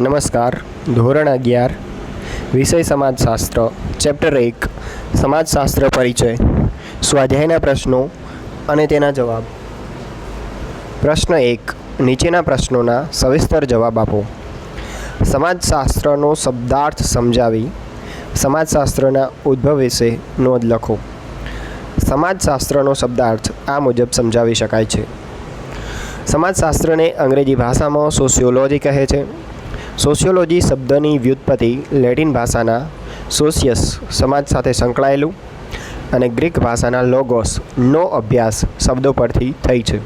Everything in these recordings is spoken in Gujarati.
નમસ્કાર. ધોરણ અગિયાર, વિષય સમાજશાસ્ત્ર, ચેપ્ટર એક, સમાજશાસ્ત્ર પરિચય. સ્વાધ્યાયના પ્રશ્નો અને તેના જવાબ. પ્રશ્ન એક, નીચેના પ્રશ્નોના સવિસ્તર જવાબ આપો. સમાજશાસ્ત્રનો શબ્દાર્થ સમજાવી, સમાજશાસ્ત્રના ઉદ્ભવ વિશે નોંધ લખો. સમાજશાસ્ત્રનો શબ્દાર્થ આ મુજબ સમજાવી શકાય છે. સમાજશાસ્ત્રને અંગ્રેજી ભાષામાં સોશિયોલોજી કહે છે. સોશિયોલોજી શબ્દની વ્યુત્પત્તિ લેટિન ભાષાના સોશિયસ સમાજ સાથે સંકળાયેલું અને ગ્રીક ભાષાના લોગોસ, નો અભ્યાસ શબ્દો પરથી થઈ છે.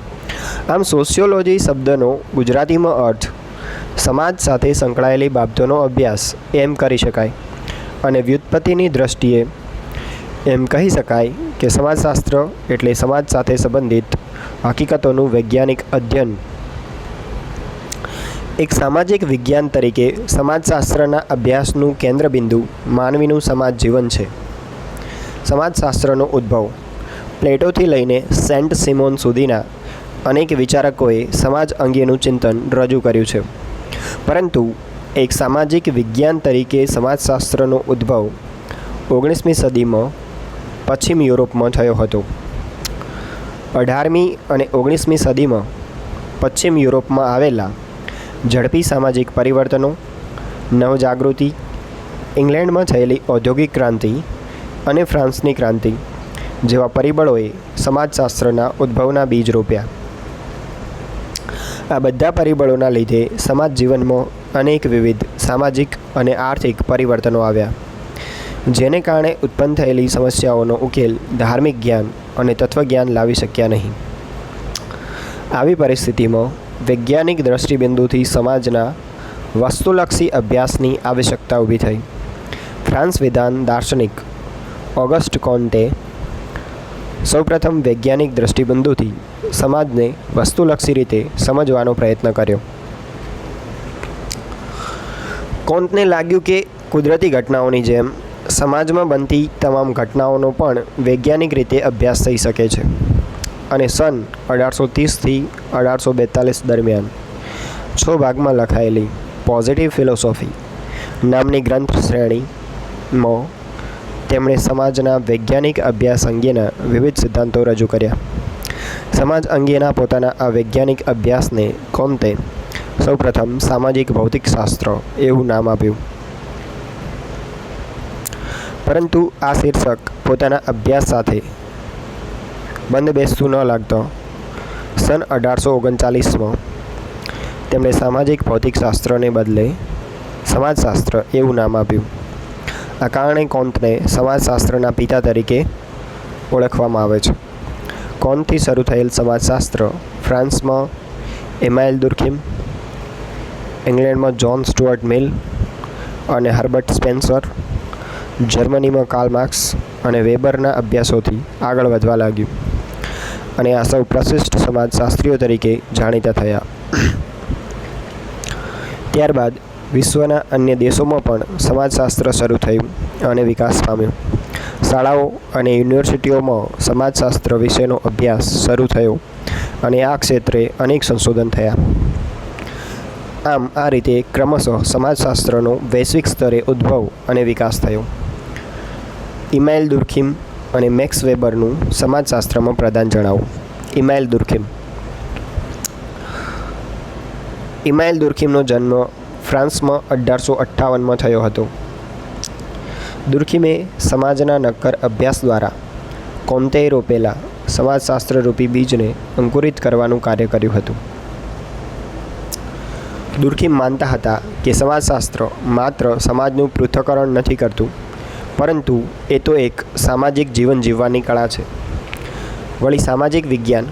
આમ સોશિયોલોજી શબ્દનો ગુજરાતીમાં અર્થ સમાજ સાથે સંકળાયેલી બાબતોનો અભ્યાસ એમ કરી શકાય અને વ્યુત્પત્તિની દ્રષ્ટિએ એમ કહી શકાય કે સમાજશાસ્ત્ર એટલે સમાજ સાથે સંબંધિત હકીકતોનું વૈજ્ઞાનિક અધ્યયન એક સામાજિક વિજ્ઞાન તરીકે સમાજશાસ્ત્રના અભ્યાસનું કેન્દ્રબિંદુ માનવીનું સમાજ જીવન છે. સમાજશાસ્ત્રનો ઉદ્ભવ. પ્લેટોથી લઈને સેન્ટ સિમોન સુધીના અનેક વિચારકોએ સમાજ અંગેનું ચિંતન રજૂ કર્યું છે. પરંતુ એક સામાજિક વિજ્ઞાન તરીકે સમાજશાસ્ત્રનો ઉદ્ભવ ઓગણીસમી સદીમાં પશ્ચિમ યુરોપમાં થયો હતો. અઢારમી અને ઓગણીસમી સદીમાં પશ્ચિમ યુરોપમાં આવેલા ઝડપી સામાજિક પરિવર્તનો, નવજાગૃતિ, ઇંગ્લેન્ડમાં થયેલી ઔદ્યોગિક ક્રાંતિ અને ફ્રાન્સની ક્રાંતિ જેવા પરિબળોએ સમાજશાસ્ત્રના ઉદ્ભવના બીજ રોપ્યા. આ બધા પરિબળોના લીધે સમાજ જીવનમાં અનેક વિવિધ સામાજિક અને આર્થિક પરિવર્તનો આવ્યા, જેને કારણે ઉત્પન્ન થયેલી સમસ્યાઓનો ઉકેલ ધાર્મિક જ્ઞાન અને તત્વજ્ઞાન લાવી શક્યા નહીં. આવી પરિસ્થિતિમાં વૈજ્ઞાનિક દ્રષ્ટિબિંદુથી સમાજના વસ્તુલક્ષી અભ્યાસની આવશ્યકતા ઊભી થઈ. ફ્રાન્સ વિધાન દાર્શનિક ઓગસ્ટ કોન્ટે સૌપ્રથમ વૈજ્ઞાનિક દ્રષ્ટિબિંદુથી સમાજને વસ્તુલક્ષી રીતે સમજવાનો પ્રયત્ન કર્યો. કોન્ટને લાગ્યું કે કુદરતી ઘટનાઓની જેમ સમાજમાં બનતી તમામ ઘટનાઓનો પણ વૈજ્ઞાનિક રીતે અભ્યાસ થઈ શકે છે. અને સન અઢારસો ત્રીસથી અઢારસો બેતાલીસ દરમિયાન. છ ભાગમાં લખાયેલી પોઝિટિવ ફિલોસોફી નામની ગ્રંથ શ્રેણીમાં તેમણે સમાજના વૈજ્ઞાનિક અભ્યાસ અંગેના વિવિધ સિદ્ધાંતો રજૂ કર્યા. સમાજ અંગેના પોતાના આ વૈજ્ઞાનિક અભ્યાસને કોંતે સૌપ્રથમ સામાજિક ભૌતિકશાસ્ત્ર એવું નામ આપ્યું. પરંતુ આ શીર્ષક પોતાના અભ્યાસ સાથે બંધ બેસતું ન લાગતો. સન અઢારસો ઓગણચાલીસમાં તેમણે સામાજિક ભૌતિકશાસ્ત્રને બદલે સમાજશાસ્ત્ર એવું નામ આપ્યું. આ કારણે કોન્તને સમાજશાસ્ત્રના પિતા તરીકે ઓળખવામાં આવે છે. કોંતથી શરૂ થયેલ સમાજશાસ્ત્ર ફ્રાન્સમાં એમાઇલ દુર્ખિમ, ઇંગ્લેન્ડમાં જ્હોન સ્ટુઅર્ટ મિલ અને હર્બર્ટ સ્પેન્સર, જર્મનીમાં કાર્લ માર્ક્સ અને વેબરના અભ્યાસોથી આગળ વધવા લાગ્યું. અને આ સૌ પ્રશિષ્ટ સમાજશાસ્ત્રીઓ તરીકે જાણીતા થયા. ત્યારબાદ વિશ્વના અન્ય દેશોમાં પણ સમાજશાસ્ત્ર શરૂ થયું અને વિકાસ પામ્યો. શાળાઓ અને યુનિવર્સિટીઓમાં સમાજશાસ્ત્ર વિશેનો અભ્યાસ શરૂ થયો અને આ ક્ષેત્રે અનેક સંશોધન થયા. આમ, આ રીતે ક્રમશઃ સમાજશાસ્ત્રનો વૈશ્વિક સ્તરે ઉદ્ભવ અને વિકાસ થયો. ઇમાઇલ દુર્ખિમ અને મેક્સ વેબરનું સમાજશાસ્ત્રમાં પ્રદાન જણાવો. ઇમાઇલ દુર્ખિમ. ઇમાઇલ દુર્ખિમનો જન્મ ફ્રાન્સમાં અઢારસો અઠ્ઠાવનમાં થયો હતો. દુર્ખિમે સમાજના નક્કર અભ્યાસ દ્વારા કોમતે રોપેલા સમાજશાસ્ત્ર રૂપી બીજને અંકુરિત કરવાનું કાર્ય કર્યું હતું. દુર્ખિમ માનતા હતા કે સમાજશાસ્ત્ર માત્ર સમાજનું પૃથ્થકરણ નથી કરતું પરંતુ એ તો એક સામાજિક જીવન જીવવાની કળા છે. વળી સામાજિક વિજ્ઞાન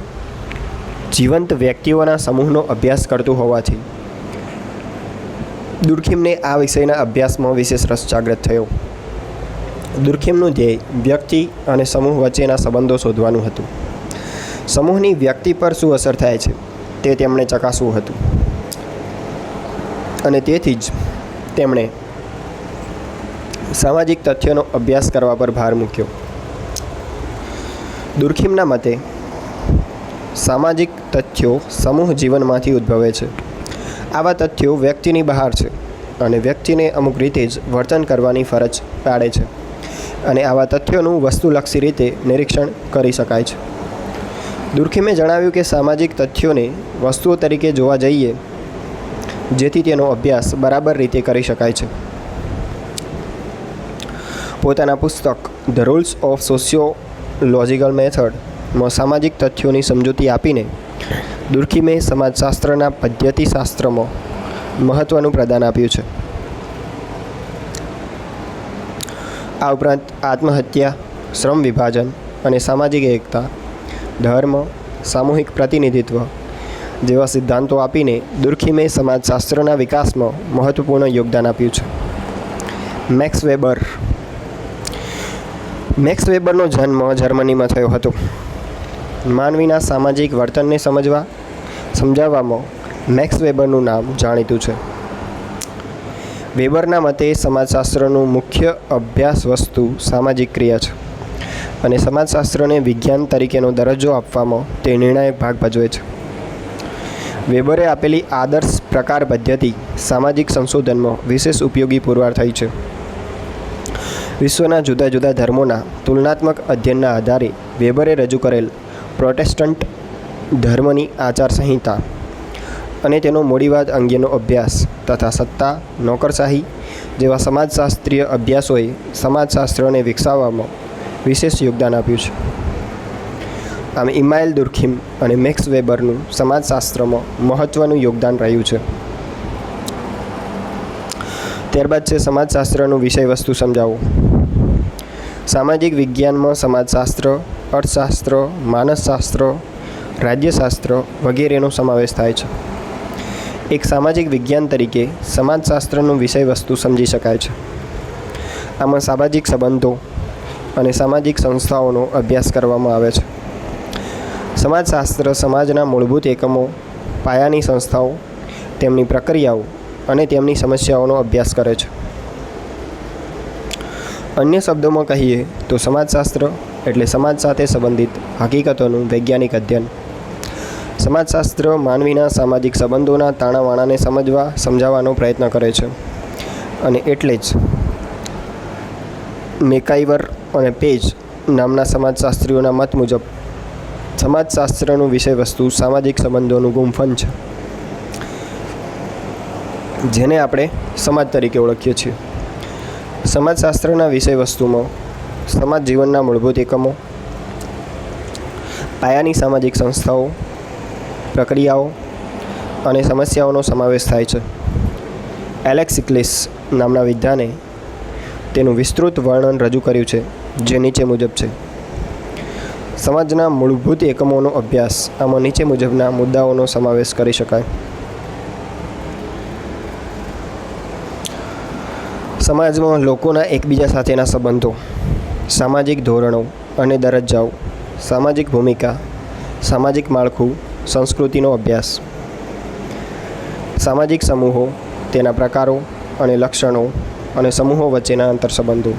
જીવંત વ્યક્તિઓના સમૂહનો અભ્યાસ કરતું હોવાથી દુર્ખીમને આ વિષયના અભ્યાસમાં વિશેષ રસ જાગૃત થયો. દુર્ખીમનું ધ્યેય વ્યક્તિ અને સમૂહ વચ્ચેના સંબંધો શોધવાનું હતું. સમૂહની વ્યક્તિ પર શું અસર થાય છે તે તેમણે ચકાસવું હતું. અને તેથી જ તેમણે સામાજિક તથ્યોનો અભ્યાસ કરવા પર ભાર મૂક્યો. દુર્ખીમના મતે, સામાજિક તથ્યો સમૂહ જીવનમાંથી ઉદ્ભવે છે. આવા તથ્યો વ્યક્તિની બહાર છે અને વ્યક્તિને અમુક રીતે જ વર્તન કરવાની ફરજ પાડે છે અને આવા તથ્યોનું વસ્તુલક્ષી રીતે નિરીક્ષણ કરી શકાય છે. દુર્ખીમે જણાવ્યું કે સામાજિક તથ્યોને વસ્તુઓ તરીકે જોવા જઈએ, જેથી તેનો અભ્યાસ બરાબર રીતે કરી શકાય છે. પોતાના પુસ્તક ધ રૂલ્સ ઓફ સોશિયોલોજિકલ મેથડમાં સામાજિક તથ્યોની સમજૂતી આપીને દુર્ખીમે સમાજશાસ્ત્રના પદ્ધતિશાસ્ત્રમાં મહત્ત્વનું પ્રદાન આપ્યું છે. આ ઉપરાંત આત્મહત્યા, શ્રમ વિભાજન અને સામાજિક એકતા, ધર્મ, સામૂહિક પ્રતિનિધિત્વ જેવા સિદ્ધાંતો આપીને દુર્ખીમે સમાજશાસ્ત્રના વિકાસમાં મહત્વપૂર્ણ યોગદાન આપ્યું છે. મેક્સ વેબર મેક્સ વેબરનો જન્મ જર્મનીમાં થયો હતો. માનવીના સામાજિક વર્તનને સમજવા, સમજાવવામાં મેક્સ વેબરનું નામ જાણીતું છે. વેબરના મતે સમાજશાસ્ત્રનું મુખ્ય અભ્યાસ વસ્તુ સામાજિક ક્રિયા છે અને સમાજશાસ્ત્રને વિજ્ઞાન તરીકેનો દરજ્જો આપવામાં તે નિર્ણાયક ભાગ ભજવે છે. વેબરે આપેલી આદર્શ પ્રકાર પદ્ધતિ સામાજિક સંશોધનમાં વિશેષ ઉપયોગી પુરવાર થઈ છે. વિશ્વના જુદા જુદા ધર્મોના તુલનાત્મક અધ્યયનના આધારે વેબરે રજૂ કરેલ પ્રોટેસ્ટન્ટ ધર્મની આચારસંહિતા અને તેનો મૂડીવાદ અંગેનો અભ્યાસ તથા સત્તા, નોકરશાહી જેવા સમાજશાસ્ત્રીય અભ્યાસોએ સમાજશાસ્ત્રને વિકસાવવામાં વિશેષ યોગદાન આપ્યું છે. આમ ઇમાઇલ દુર્ખીમ અને મેક્સ વેબરનું સમાજશાસ્ત્રમાં મહત્ત્વનું યોગદાન રહ્યું છે. ત્યારબાદ છે સમાજશાસ્ત્રનું વિષય વસ્તુ સમજાવવું સામાજિક વિજ્ઞાનમાં સમાજશાસ્ત્ર, અર્થશાસ્ત્ર, માનસશાસ્ત્ર, રાજ્યશાસ્ત્ર વગેરેનો સમાવેશ થાય છે. એક સામાજિક વિજ્ઞાન તરીકે સમાજશાસ્ત્રનું વિષય વસ્તુ સમજી શકાય છે. આમાં સામાજિક સંબંધો અને સામાજિક સંસ્થાઓનો અભ્યાસ કરવામાં આવે છે. સમાજશાસ્ત્ર સમાજના મૂળભૂત એકમો, પાયાની સંસ્થાઓ, તેમની પ્રક્રિયાઓ અને તેમની સમસ્યાઓનો અભ્યાસ કરે છે. અન્ય શબ્દોમાં કહીએ તો સમાજશાસ્ત્ર એટલે સમાજ સાથે સંબંધિત હકીકતોનું વૈજ્ઞાનિક અધ્યયન. સમાજશાસ્ત્ર માનવીના સામાજિક સંબંધોના તાણાવાણાને સમજવા, સમજાવવાનો પ્રયત્ન કરે છે. અને એટલે જ મેકાઈવર અને પેજ નામના સમાજશાસ્ત્રીઓના મત મુજબ સમાજશાસ્ત્રનું વિષય વસ્તુ સામાજિક સંબંધોનું ગુંફન છે. જેને આપણે સમાજ તરીકે ઓળખીએ છીએ. સમાજશાસ્ત્રના વિષય વસ્તુમાં સમાજ જીવનના મૂળભૂત એકમો, પાયાની સામાજિક સંસ્થાઓ, પ્રક્રિયાઓ અને સમસ્યાઓનો સમાવેશ થાય છે. એલેક્સિક્લિસ નામના વિદ્વાને તેનું વિસ્તૃત વર્ણન રજૂ કર્યું છે, જે નીચે મુજબ છે. સમાજના મૂળભૂત એકમોનો અભ્યાસ આમાં નીચે મુજબના મુદ્દાઓનો સમાવેશ કરી શકાય. સમાજમાં લોકોના એકબીજા સાથેના સંબંધો, સામાજિક ધોરણો અને દરજ્જાઓ, સામાજિક ભૂમિકા, સામાજિક માળખું, સંસ્કૃતિનો અભ્યાસ. સામાજિક સમૂહો, તેના પ્રકારો અને લક્ષણો અને સમૂહો વચ્ચેના આંતરસંબંધો.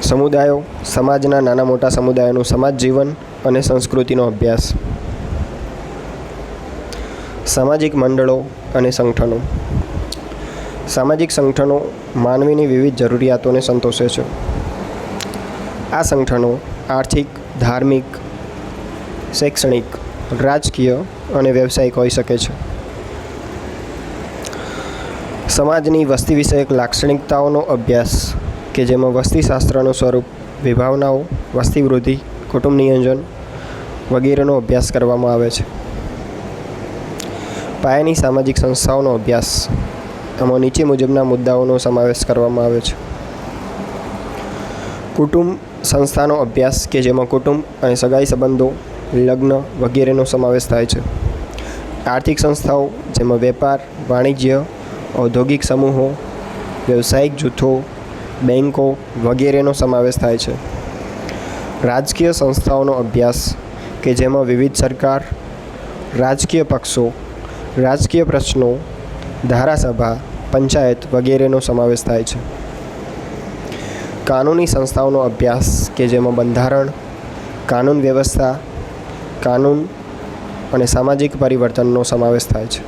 સમુદાયો સમાજના નાના મોટા સમુદાયોનું સમાજ જીવન અને સંસ્કૃતિનો અભ્યાસ. સામાજિક મંડળો અને સંગઠનો. સામાજિક સંગઠનો માનવીની વિવિધ જરૂરિયાતોને સંતોષે છે. આ સંગઠનો આર્થિક, ધાર્મિક, શૈક્ષણિક, રાજકીય અને વ્યવસાયિક હોઈ શકે છે. સમાજની વસ્તી વિષયક લાક્ષણિકતાઓનો અભ્યાસ કે જેમાં વસ્તીશાસ્ત્રનું સ્વરૂપ, વિભાવનાઓ, વસ્તી વૃદ્ધિ, કુટુંબ નિયોજન વગેરેનો અભ્યાસ કરવામાં આવે છે. પાયાની સામાજિક સંસ્થાઓનો અભ્યાસ આમાં નીચે મુજબના મુદ્દાઓનો સમાવેશ કરવામાં આવે છે. કુટુંબ સંસ્થાનો અભ્યાસ કે જેમાં કુટુંબ અને સગાઈ સંબંધો, લગ્ન વગેરેનો સમાવેશ થાય છે. આર્થિક સંસ્થાઓ જેમાં વેપાર, વાણિજ્ય, ઔદ્યોગિક સમૂહો, વ્યવસાયિક જૂથો બેન્કો વગેરેનો સમાવેશ થાય છે. રાજકીય સંસ્થાઓનો અભ્યાસ કે જેમાં વિવિધ સરકાર, રાજકીય પક્ષો રાજકીય પ્રશ્નો, ધારાસભા, પંચાયત વગેરેનો સમાવેશ થાય છે. કાનૂની સંસ્થાઓનો અભ્યાસ કે જેમાં બંધારણ, કાનૂન વ્યવસ્થા, કાનૂન અને સામાજિક પરિવર્તનનો સમાવેશ થાય છે.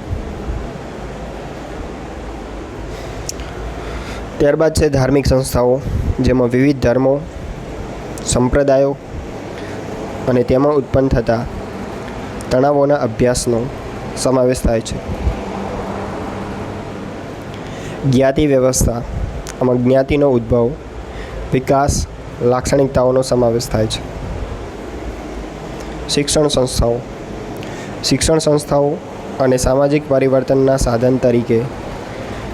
ત્યારબાદ છે ધાર્મિક સંસ્થાઓ, જેમાં વિવિધ ધર્મો, સંપ્રદાયો અને તેમાં ઉત્પન્ન થતા તણાવોના અભ્યાસનો સમાવેશ થાય છે. જ્ઞાતિ વ્યવસ્થા, આમાં જ્ઞાતિનો ઉદ્ભવ, વિકાસ, લાક્ષણિકતાઓનો સમાવેશ થાય છે. શિક્ષણ સંસ્થાઓ શિક્ષણ સંસ્થાઓ અને સામાજિક પરિવર્તનના સાધન તરીકે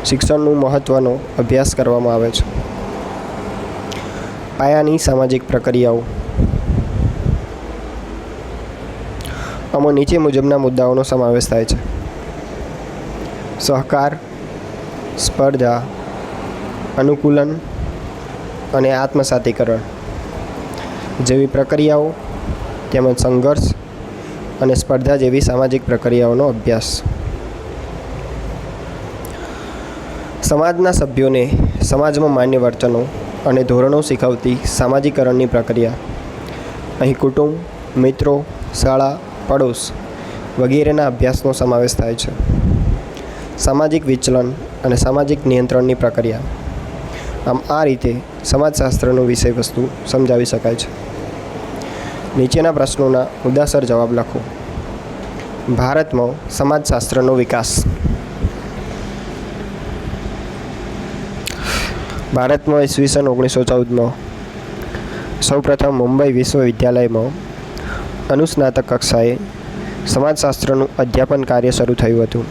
શિક્ષણનું મહત્ત્વનો અભ્યાસ કરવામાં આવે છે. પાયાની સામાજિક પ્રક્રિયાઓ આમાં નીચે મુજબના મુદ્દાઓનો સમાવેશ થાય છે. સહકાર, સ્પર્ધા, અનુકૂલન અને આત્મસાતીકરણ જેવી પ્રક્રિયાઓ તેમજ સંઘર્ષ અને સ્પર્ધા જેવી સામાજિક પ્રક્રિયાઓનો અભ્યાસ. સમાજના સભ્યોને સમાજમાં માન્ય વર્તનો અને ધોરણો શીખવતી સામાજિકરણની પ્રક્રિયા. અહીં કુટુંબ, મિત્રો, શાળા પડોશ વગેરેના અભ્યાસનો સમાવેશ થાય છે. સામાજિક વિચલન અને સામાજિક નિયંત્રણની પ્રક્રિયા. આમ આ રીતે સમાજશાસ્ત્રનું વિષય વસ્તુ સમજાવી શકાય છે. નીચેના પ્રશ્નોના ઉદાસર જવાબ લખો. ભારતમાં સમાજશાસ્ત્રનો વિકાસ. ભારતમાં ઈસવીસન ઓગણીસો ચૌદમાં સૌપ્રથમ મુંબઈ વિશ્વવિદ્યાલયમાં અનુસ્નાતક કક્ષાએ સમાજશાસ્ત્રનું અધ્યાપન કાર્ય શરૂ થયું હતું.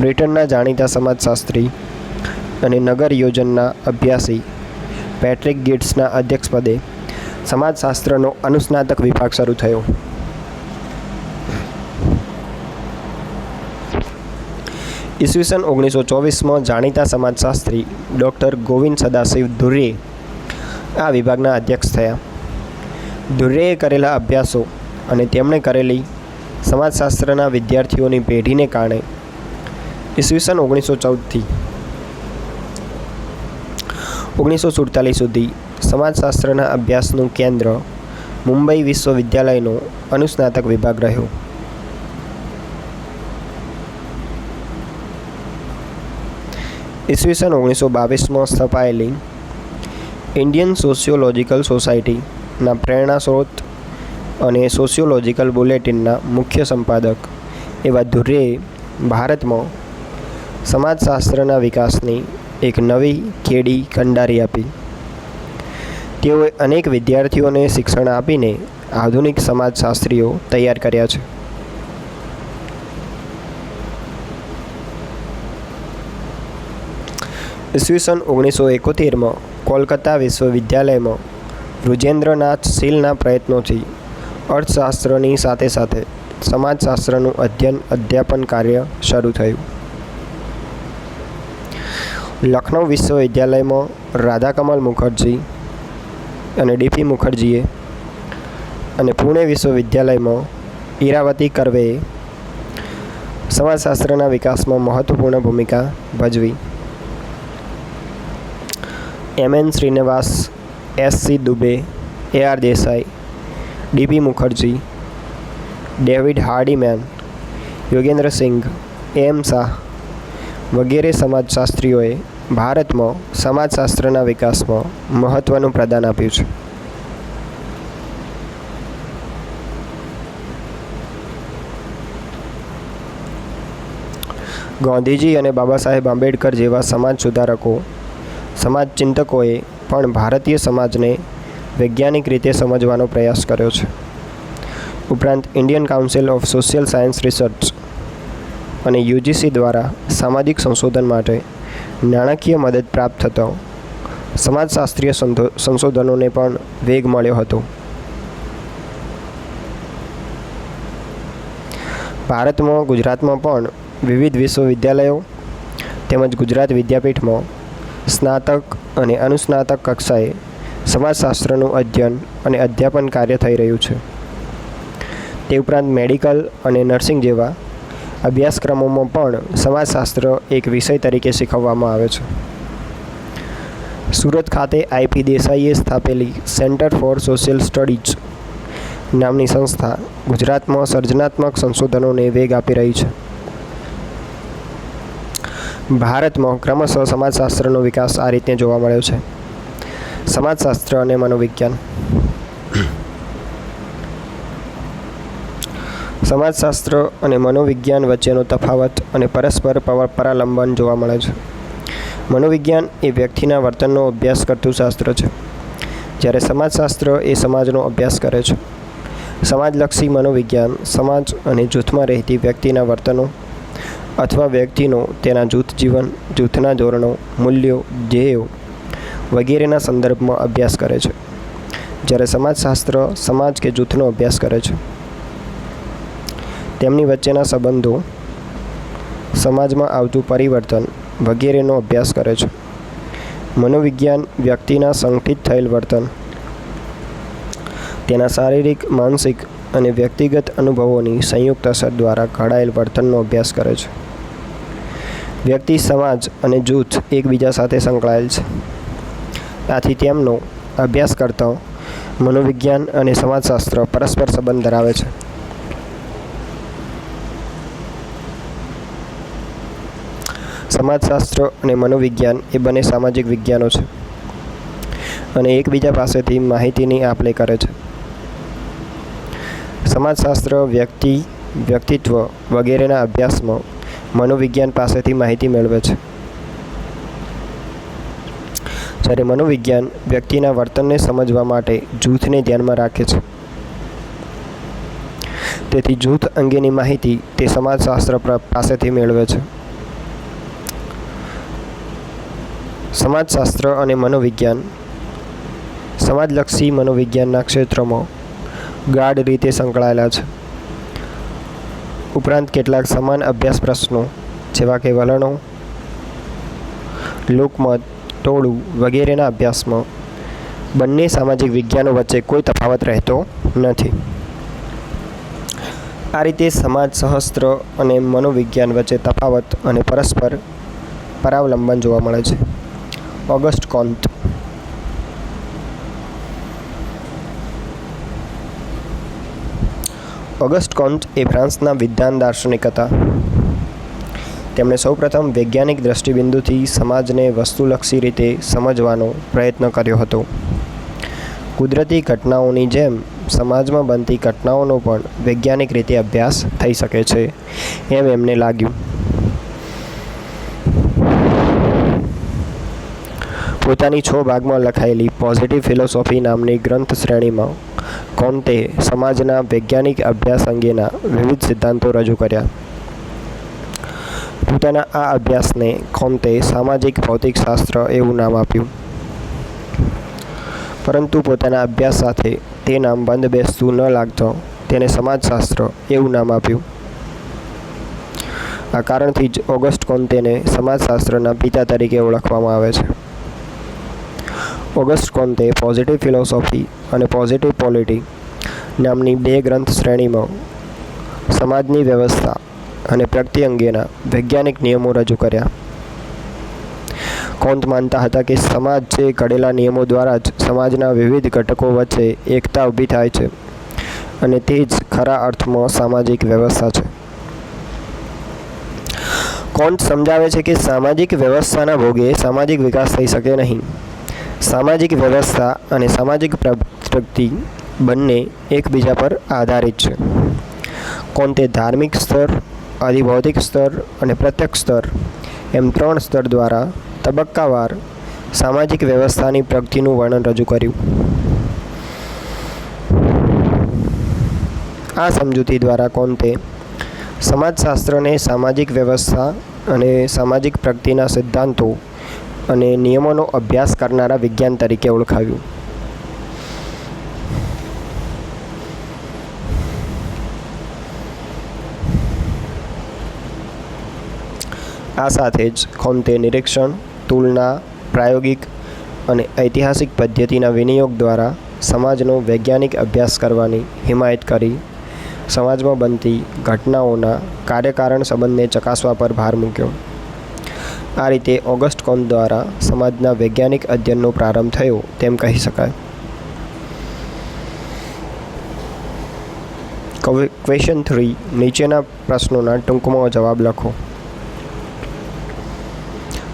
બ્રિટનના જાણીતા સમાજશાસ્ત્રી અને નગર યોજનના અભ્યાસી પેટ્રિક ગેટ્સના અધ્યક્ષપદે સમાજશાસ્ત્રનો અનુસ્નાતક વિભાગ શરૂ થયો. ઈસવીસન ઓગણીસો ચોવીસમાં જાણીતા સમાજશાસ્ત્રી ડૉક્ટર ગોવિંદ સદાશિવ ધુરે આ વિભાગના અધ્યક્ષ થયા. ધુર્રેએ કરેલા અભ્યાસો અને તેમણે કરેલી સમાજશાસ્ત્રના વિદ્યાર્થીઓની પેઢીને કારણે. ઈસવીસન ઓગણીસો ચૌદથી ઓગણીસો સુડતાલીસ સુધી સમાજશાસ્ત્રના અભ્યાસનું કેન્દ્ર મુંબઈ વિશ્વવિદ્યાલયનો અનુસ્નાતક વિભાગ રહ્યો. ઈસવીસન ઓગણીસો બાવીસમાં સ્થપાયેલી ઇન્ડિયન સોશિયોલોજિકલ સોસાયટીના પ્રેરણા સ્ત્રોત અને સોશિયોલોજિકલ બુલેટિનના મુખ્ય સંપાદક એવા ધુરેએ ભારતમાં સમાજશાસ્ત્રના વિકાસની એક નવી કેડી કંડારી આપી. તેઓએ અનેક વિદ્યાર્થીઓને શિક્ષણ આપીને આધુનિક સમાજશાસ્ત્રીઓ તૈયાર કર્યા છે. ઈસવીસન ઓગણીસો એકોતેરમાં કોલકાતા વિશ્વવિદ્યાલયમાં વૃજેન્દ્રનાથ શીલના પ્રયત્નોથી અર્થશાસ્ત્રની સાથે સાથે સમાજશાસ્ત્રનું અધ્યયન, અધ્યાપન કાર્ય શરૂ થયું. લખનૌ વિશ્વવિદ્યાલયમાં રાધાકમલ મુખર્જી અને ડીપી મુખર્જીએ અને પુણે વિશ્વવિદ્યાલયમાં ઈરાવતી કરવેએ સમાજશાસ્ત્રના વિકાસમાં મહત્વપૂર્ણ ભૂમિકા ભજવી. M N Srinivas S C Dube A R Desai DP Mukherjee David Hardiman Yogendra Singh M Shah વગેરે સમાજશાસ્ત્રીઓએ ભારતમાં સમાજશાસ્ત્રના વિકાસમાં મહત્ત્વનું પ્રદાન આપ્યું છે. ગાંધીજી અને બાબા સાહેબ આંબેડકર જેવા સમાજ સુધારકો સમાજ ચિંતકોએ પણ ભારતીય સમાજને વૈજ્ઞાનિક રીતે સમજવાનો પ્રયાસ કર્યો છે. ઉપરાંત Indian council of social science research અને યુજીસી દ્વારા સામાજિક સંશોધન માટે નાણાકીય મદદ પ્રાપ્ત થતો સમાજશાસ્ત્રીય સંશોધનોને પણ વેગ મળ્યો હતો. ભારતમાં, ગુજરાતમાં પણ વિવિધ વિશ્વવિદ્યાલયો તેમજ ગુજરાત વિદ્યાપીઠમાં સ્નાતક અને અનુસ્નાતક કક્ષાએ સમાજશાસ્ત્રનું અધ્યયન અને અધ્યાપન કાર્ય થઈ રહ્યું છે. તે ઉપરાંત મેડિકલ અને નર્સિંગ જેવા અભ્યાસક્રમોમાં પણ સમાજશાસ્ત્ર એક વિષય તરીકે શીખવવામાં આવે છે. સુરત ખાતે આઈપી દેસાઈએ સ્થાપેલી સેન્ટર ફોર સોશિયલ સ્ટડીઝ નામની સંસ્થા ગુજરાતમાં સર્જનાત્મક સંશોધનોને વેગ આપી રહી છે. ભારતમાં ક્રમશઃ સમાજશાસ્ત્રનો વિકાસ આ રીતે જોવા મળ્યો છે. સમાજશાસ્ત્ર અને મનોવિજ્ઞાન. સમાજશાસ્ત્ર અને મનોવિજ્ઞાન વચ્ચેનો તફાવત અને પરસ્પર પરાલંબન જોવા મળે છે. મનોવિજ્ઞાન એ વ્યક્તિના વર્તનનો અભ્યાસ કરતું શાસ્ત્ર છે. જ્યારે સમાજશાસ્ત્ર એ સમાજનો અભ્યાસ કરે છે. સમાજલક્ષી મનોવિજ્ઞાન સમાજ અને જૂથમાં રહેતી વ્યક્તિના વર્તનો અથવા વ્યક્તિનો તેના જૂથ જીવન, જૂથના ધોરણો, મૂલ્યો, ધ્યેયો વગેરેના સંદર્ભમાં અભ્યાસ કરે છે. જ્યારે સમાજશાસ્ત્ર સમાજ કે જૂથનો અભ્યાસ કરે છે. તેમની વચ્ચેના સંબંધો સમાજમાં આવતું પરિવર્તન વગેરેનો અભ્યાસ કરે છે. મનોવિજ્ઞાન વ્યક્તિના સંગઠિત થયેલ વર્તન, તેના શારીરિક, માનસિક અને વ્યક્તિગત અનુભવોની સંયુક્ત અસર દ્વારા ઘડાયેલ વર્તનનો અભ્યાસ કરે છે. વ્યક્તિ, સમાજ અને જૂથ એકબીજા સાથે સંકળાયેલ છે. આથી તેમનો અભ્યાસ કરતા મનોવિજ્ઞાન અને સમાજશાસ્ત્ર પરસ્પર સંબંધ ધરાવે છે. સમાજશાસ્ત્ર અને મનોવિજ્ઞાન એ બંને સામાજિક વિજ્ઞાનો છે અને એકબીજા પાસેથી માહિતીની આપ લે કરે છે. સમાજશાસ્ત્ર, વ્યક્તિ, વ્યક્તિત્વ વગેરેના અભ્યાસમાં મનોવિજ્ઞાન પાસેથી માહિતી મેળવે છે. જ્યારે મનોવિજ્ઞાન વ્યક્તિના વર્તનને સમજવા માટે જૂથને ધ્યાનમાં રાખે છે. તેથી જૂથ અંગેની માહિતી તે સમાજશાસ્ત્ર પાસેથી મેળવે છે. સમાજશાસ્ત્ર અને મનોવિજ્ઞાન સમાજલક્ષી મનોવિજ્ઞાનના ક્ષેત્રમાં ગાઢ રીતે સંકળાયેલા છે. ઉપરાંત કેટલાક સમાન અભ્યાસ પ્રશ્નો, જેવા કે વલણો, લોકમત, ટોળું વગેરેના અભ્યાસમાં, બંને સામાજિક વિજ્ઞાનો વચ્ચે કોઈ તફાવત રહેતો નથી. આ રીતે સમાજ, સહસ્ત્ર અને મનોવિજ્ઞાન વચ્ચે તફાવત અને પરસ્પર પરાવલંબન જોવા મળે છે. ઓગસ્ટ કોન્ત ઓગસ્ટ કોન્ટ એ ફ્રાન્સના વિદ્વાન દાર્શનિક હતા. તેમણે સૌપ્રથમ વૈજ્ઞાનિક દ્રષ્ટિબિંદુથી સમાજને વસ્તુલક્ષી રીતે સમજવાનો પ્રયત્ન કર્યો હતો. કુદરતી ઘટનાઓની જેમ સમાજમાં બનતી ઘટનાઓનો પણ વૈજ્ઞાનિક રીતે અભ્યાસ થઈ શકે છે, એમ એમને લાગ્યું. પોતાની છ ભાગમાં લખાયેલી પોઝિટિવ ફિલોસોફી નામની ગ્રંથ શ્રેણીમાં કોન્ટે સમાજના વૈજ્ઞાનિક અભ્યાસ અંગેના વિવિધ સિદ્ધાંતો રજૂ કર્યા. પોતાના આ અભ્યાસને કોન્ટે સામાજિક ભૌતિકશાસ્ત્ર એવું નામ આપ્યું. પરંતુ પોતાના અભ્યાસ સાથે તે નામ બંધ બેસતું ન લાગતો તેને સમાજશાસ્ત્ર એવું નામ આપ્યું. આ કારણથી જ ઓગસ્ટ કોન્તેને સમાજશાસ્ત્રના પિતા તરીકે ઓળખવામાં આવે છે. ઓગસ્ટ કોન્તે પોઝિટિવ ફિલોસોફી અને પોઝિટિવ પોલિટી નામની બે ગ્રંથ શ્રેણીમાં સમાજની વ્યવસ્થા અને પ્રગતિ અંગેના વૈજ્ઞાનિક નિયમો રજૂ કર્યા. કોંત માનતા હતા કે સમાજ છે ઘડેલા નિયમો દ્વારા જ સમાજના વિવિધ ઘટકો વચ્ચે એકતા ઊભી થાય છે અને તે જ ખરા અર્થમાં સામાજિક વ્યવસ્થા છે. કોન્ટ સમજાવે છે કે સામાજિક વ્યવસ્થાના ભોગે સામાજિક વિકાસ થઈ શકે નહીં. સામાજિક વ્યવસ્થા અને સામાજિક પ્રગતિ બંને એકબીજા પર આધારિત છે. કોંતે ધાર્મિક સ્તર અધિભૌતિક સ્તર અને પ્રત્યક્ષ સ્તર એમ ત્રણ સ્તર દ્વારા તબક્કાવાર સામાજિક વ્યવસ્થાની પ્રગતિનું વર્ણન રજૂ કર્યું. આ સમજૂતી દ્વારા કોંતે સમાજશાસ્ત્રને સામાજિક વ્યવસ્થા અને સામાજિક પ્રગતિના સિદ્ધાંતો અને નિયમોનો અભ્યાસ કરનારા વિજ્ઞાન તરીકે ઓળખાવ્યું. આ સાથે જ ખોમતે નિરીક્ષણ, તુલના, પ્રાયોગિક અને ઐતિહાસિક પદ્ધતિના વિનિયોગ દ્વારા સમાજનો વૈજ્ઞાનિક અભ્યાસ કરવાની હિમાયત કરી, સમાજમાં બનતી ઘટનાઓના કાર્યકારણ સંબંધને ચકાસવા પર ભાર મૂક્યો. આ રીતે ઓગસ્ટ કોમ દ્વારા સમાજના વૈજ્ઞાનિક અધ્યયનનો પ્રારંભ થયો, તેમ કહી શકાય. ક્વેશ્ચન થ્રી નીચેના પ્રશ્નોના ટૂંકમાં જવાબ લખો.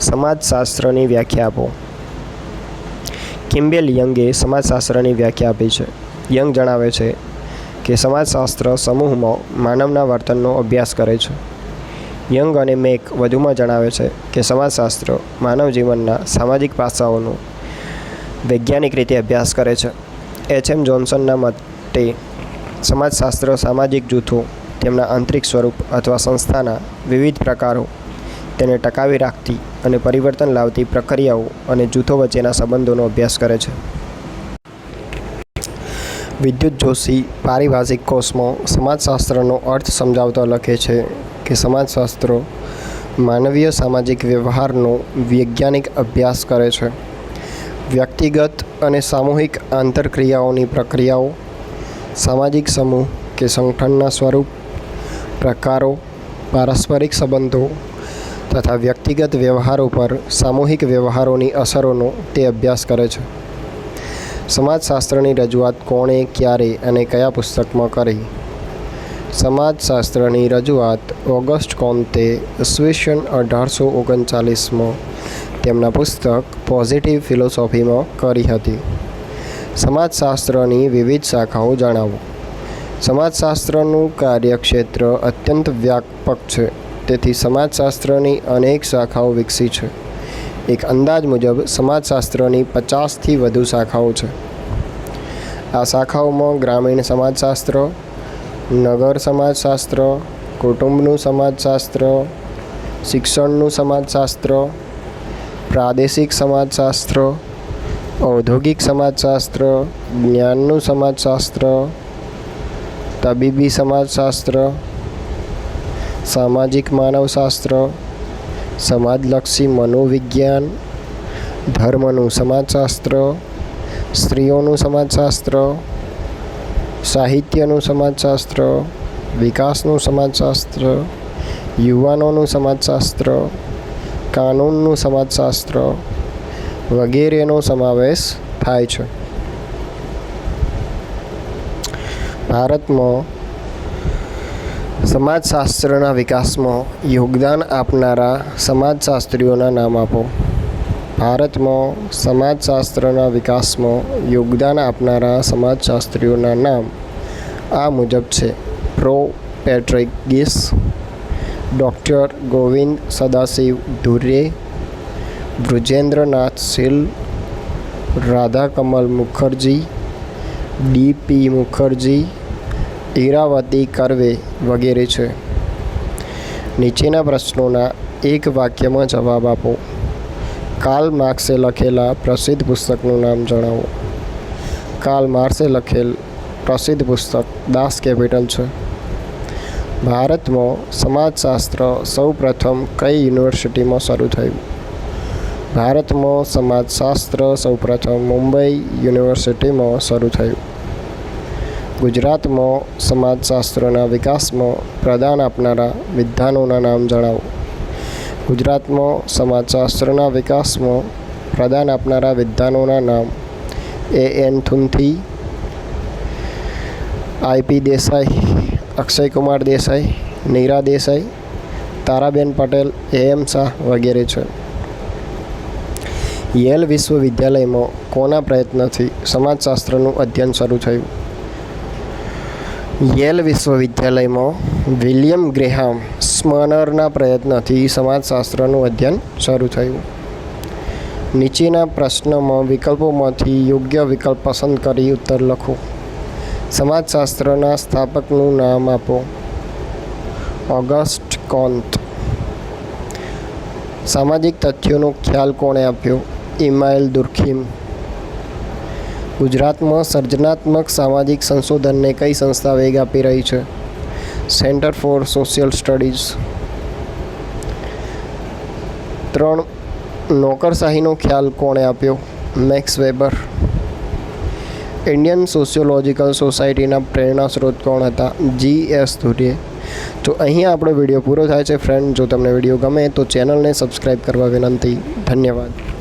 સમાજશાસ્ત્રની વ્યાખ્યા આપો. કિમ્બેલ યંગે સમાજશાસ્ત્રની વ્યાખ્યા આપી છે. યંગ જણાવે છે કે સમાજશાસ્ત્ર સમૂહમાં માનવના વર્તનનો અભ્યાસ કરે છે. યંગ અને મેક વધુમાં જણાવે છે કે સમાજશાસ્ત્ર માનવ જીવનના સામાજિક પાસાઓનો વૈજ્ઞાનિક રીતે અભ્યાસ કરે છે. એચ એમ જોન્સનના મતે, સમાજશાસ્ત્ર સામાજિક જૂથો, તેમના આંતરિક સ્વરૂપ અથવા સંસ્થાના વિવિધ પ્રકારો, તેને ટકાવી રાખતી અને પરિવર્તન લાવતી પ્રક્રિયાઓ અને જૂથો વચ્ચેના સંબંધોનો અભ્યાસ કરે છે. વિદ્યુત જોશી પારિભાષિક કોષમાં સમાજશાસ્ત્રનો અર્થ સમજાવતો લખે છે કે સમાજશાસ્ત્રો માનવીય સામાજિક વ્યવહારનો વૈજ્ઞાનિક અભ્યાસ કરે છે. વ્યક્તિગત અને સામૂહિક આંતરક્રિયાઓની પ્રક્રિયાઓ, સામાજિક સમૂહ કે સંગઠનના સ્વરૂપ, પ્રકારો, પારસ્પરિક સંબંધો તથા વ્યક્તિગત વ્યવહારો પર સામૂહિક વ્યવહારોની અસરોનો તે અભ્યાસ કરે છે. સમાજશાસ્ત્રની રજૂઆત કોણે, ક્યારે અને કયા પુસ્તકમાં કરી? સમાજશાસ્ત્રની રજૂઆત ઓગસ્ટ કોન્તે ઈસવીસન અઢારસો ઓગણચાલીસમાં તેમના પુસ્તક પોઝિટિવ ફિલોસોફીમાં કરી હતી. સમાજશાસ્ત્રની વિવિધ શાખાઓ જણાવો. સમાજશાસ્ત્રનું કાર્યક્ષેત્ર અત્યંત વ્યાપક છે, તેથી સમાજશાસ્ત્રની અનેક શાખાઓ વિકસી છે. એક અંદાજ મુજબ, સમાજશાસ્ત્રની પચાસથી વધુ શાખાઓ છે. આ શાખાઓમાં ગ્રામીણ સમાજશાસ્ત્ર નગર સમાજશાસ્ત્ર, કુટુંબનું સમાજશાસ્ત્ર, શિક્ષણનું સમાજશાસ્ત્ર, પ્રાદેશિક સમાજશાસ્ત્ર, ઔદ્યોગિક સમાજશાસ્ત્ર, જ્ઞાનનું સમાજશાસ્ત્ર, તબીબી સમાજશાસ્ત્ર, સામાજિક માનવશાસ્ત્ર, સમાજલક્ષી મનોવિજ્ઞાન, ધર્મનું સમાજશાસ્ત્ર, સ્ત્રીઓનું સમાજશાસ્ત્ર સાહિત્યનું સમાજશાસ્ત્ર, વિકાસનું સમાજશાસ્ત્ર, યુવાનોનું સમાજશાસ્ત્ર, કાનૂનનું સમાજશાસ્ત્ર વગેરેનો સમાવેશ થાય છે. ભારતમાં સમાજશાસ્ત્રના વિકાસમાં યોગદાન આપનારા સમાજશાસ્ત્રીઓના નામ આપો. ભારતમાં સમાજશાસ્ત્રના વિકાસમાં યોગદાન આપનારા સમાજશાસ્ત્રીઓના નામ આ મુજબ છે. પ્રો. પેટ્રિક ગિસ, ડૉક્ટર ગોવિંદ સદાશિવ ધુરે બૃજેન્દ્રનાથ સિલ રાધાકમલ મુખર્જી, ડીપી મુખર્જી, ઈરાવતી કરવે વગેરે છે. નીચેના પ્રશ્નોના એક વાક્યમાં જવાબ આપો. કાર્લ માર્ક્સે લખેલા પ્રસિદ્ધ પુસ્તકનું નામ જણાવો. કાર્લ માર્ક્સે લખેલ પ્રસિદ્ધ પુસ્તક દાસ કેપિટલ છે. ભારતમાં સમાજશાસ્ત્ર સૌ પ્રથમ કઈ યુનિવર્સિટીમાં શરૂ થયું? ભારતમાં સમાજશાસ્ત્ર સૌપ્રથમ મુંબઈ યુનિવર્સિટીમાં શરૂ થયું. ગુજરાતમાં સમાજશાસ્ત્રના વિકાસમાં પ્રદાન આપનારા વિદ્વાનોના નામ જણાવો. ગુજરાતમાં સમાજશાસ્ત્રના વિકાસમાં પ્રદાન આપનારા વિદ્વાનોના નામ A N Thunthi IP Desai Akshaykumar Desai, Nira Desai, Taraben Patel, A M Shah વગેરે છે. યેલ વિશ્વવિદ્યાલયમાં કોના પ્રયત્નથી સમાજશાસ્ત્રનું અધ્યયન શરૂ થયું? યેલ વિશ્વવિદ્યાલયમાં વિલિયમ ગ્રેહામ સ્મનરના પ્રયત્નથી સમાજશાસ્ત્રનું અધ્યયન શરૂ થયું. નીચેના પ્રશ્નમાં વિકલ્પોમાંથી યોગ્ય વિકલ્પ પસંદ કરી ઉત્તર લખો. સમાજશાસ્ત્રના સ્થાપકનું નામ આપો. ઓગસ્ટ કોન્ત સામાજિક તથ્યોનો ખ્યાલ કોણે આપ્યો? ઇમાઇલ દુર્ખીમ. ગુજરાતમાં સર્જનાત્મક સામાજિક સંશોધનને કઈ સંસ્થા વેગ આપી રહી છે? સેન્ટર ફોર સોશિયલ સ્ટડીઝ ત્રણ, નોકરશાહીનો ખ્યાલ કોણે આપ્યો? Max weber. ઇન્ડિયન સોશિયોલોજિકલ સોસાયટીના પ્રેરણા સ્ત્રોત કોણ હતા? જી એસ ધુરીએ. તો અહીં આપણો વીડિયો પૂરો થાય છે ફ્રેન્ડ જો તમને વીડિયો ગમે તો ચેનલને સબસ્ક્રાઈબ કરવા વિનંતી. ધન્યવાદ.